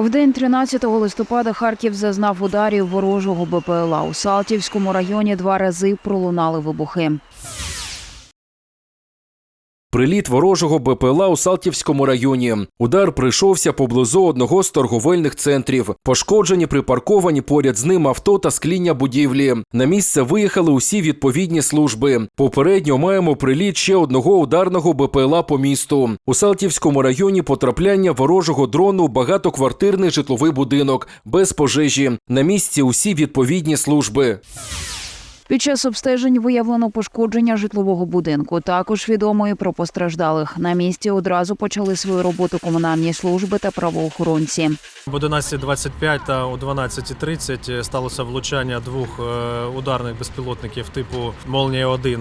В день 13 листопада Харків зазнав ударів ворожого БПЛА. У Салтівському районі два рази пролунали вибухи. Приліт ворожого БПЛА у Салтівському районі. Удар прийшовся поблизу одного з торговельних центрів. Пошкоджені припарковані поряд з ним авто та скління будівлі. На місце виїхали усі відповідні служби. Попередньо маємо приліт ще одного ударного БПЛА по місту. У Салтівському районі потрапляння ворожого дрону багатоквартирний житловий будинок без пожежі. На місці усі відповідні служби. Під час обстежень виявлено пошкодження житлового будинку. Також відомо і про постраждалих. На місці одразу почали свою роботу комунальні служби та правоохоронці. В 11.25 та о 12.30 сталося влучання двох е, ударних безпілотників типу Молнія-1 е,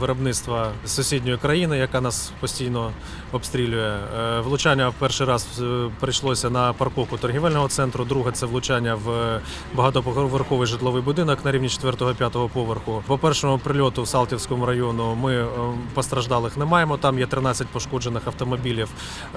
виробництва сусідньої країни, яка нас постійно обстрілює. Е, Влучання в перший раз е, прийшлося на парковку торгівельного центру. Друге це влучання в багатоповерховий житловий будинок на рівні 4-5 поверху. По першому прильоту в Салтівському району ми е, постраждалих не маємо. Там є 13 пошкоджених автомобілів.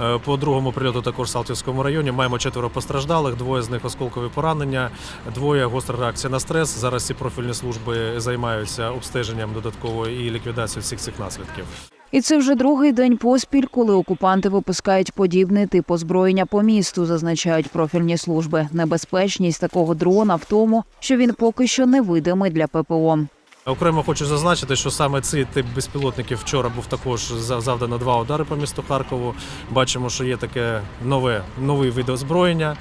Е, По другому прильоту також в Салтівському районі маємо четверо постраждалих, двоє з них осколкові поранення, двоє гостра реакція на стрес. Зараз ці профільні служби займаються обстеженням додаткової і ліквідацією всіх цих наслідків. І це вже другий день поспіль, коли окупанти випускають подібний тип озброєння по місту, зазначають профільні служби. Небезпечність такого дрона в тому, що він поки що невидимий для ППО. Окремо хочу зазначити, що саме цей тип безпілотників вчора був також завдано два удари по місту Харкову. Бачимо, що є таке нове новий вид озброєння.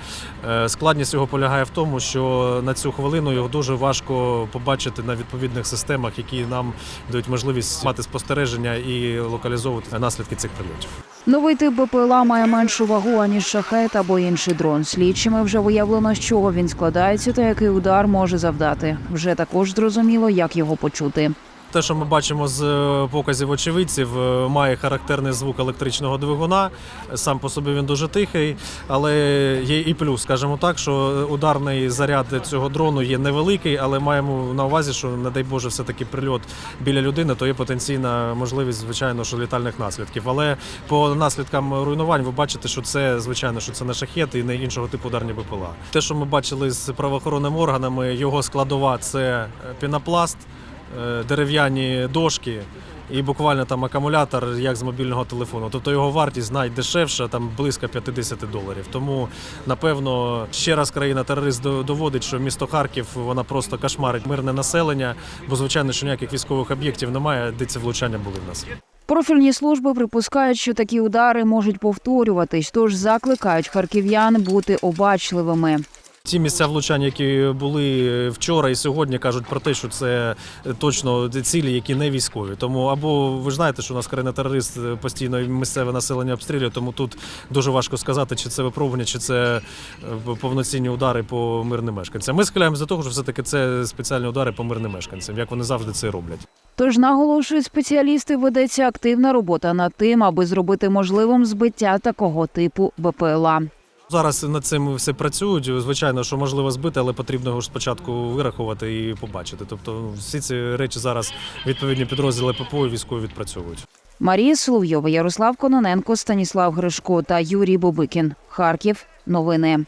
Е, Складність його полягає в тому, що на цю хвилину його дуже важко побачити на відповідних системах, які нам дають можливість мати спостереження і локалізовувати наслідки цих прильотів. Новий тип БПЛА має меншу вагу аніж шахет або інший дрон. Слідчими вже виявлено, з чого він складається та який удар може завдати. Вже також зрозуміло, як його почути. Те, що ми бачимо з е, показів очевидців, е, має характерний звук електричного двигуна. Сам по собі він дуже тихий, але є і плюс, скажімо так, що ударний заряд цього дрону є невеликий, але маємо на увазі, що, не дай Боже, все-таки прильот біля людини, то є потенційна можливість, звичайно, що літальних наслідків. Але по наслідкам руйнувань ви бачите, що це звичайно, що це не шахет і не іншого типу ударні БПЛА. Те, що ми бачили з правоохоронними органами, його складова це пінопласт е, дерев'яні дошки. І буквально там акумулятор, як з мобільного телефону. Тобто його вартість найдешевша, там близько 50 доларів. Тому, напевно, ще раз країна-терорист доводить, що місто Харків вона просто кошмарить мирне населення, бо звичайно, що ніяких військових об'єктів немає, де ці влучання були в нас. Профільні служби припускають, що такі удари можуть повторюватись, тож закликають харків'ян бути обачливими. Ті місця влучання, які були вчора і сьогодні, кажуть про те, що це точно цілі, які не військові. Тому або ви знаєте, що у нас країна-терорист постійно місцеве населення обстрілює, тому тут дуже важко сказати, чи це випробування, чи це е, повноцінні удари по мирним мешканцям. Ми схиляємо за того, що все-таки це спеціальні удари по мирним мешканцям, як вони завжди це роблять. Тож наголошують спеціалісти, ведеться активна робота над тим, аби зробити можливим збиття такого типу БПЛА. Зараз над цим все працюють. Звичайно, що можливо збити, але потрібно його ж спочатку вирахувати і побачити. Тобто всі ці речі зараз відповідні підрозділи ППО і військові відпрацьовують. Марія Соловйова, Ярослав Кононенко, Станіслав Гришко та Юрій Бобикін. Харків. Новини.